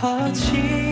싶어지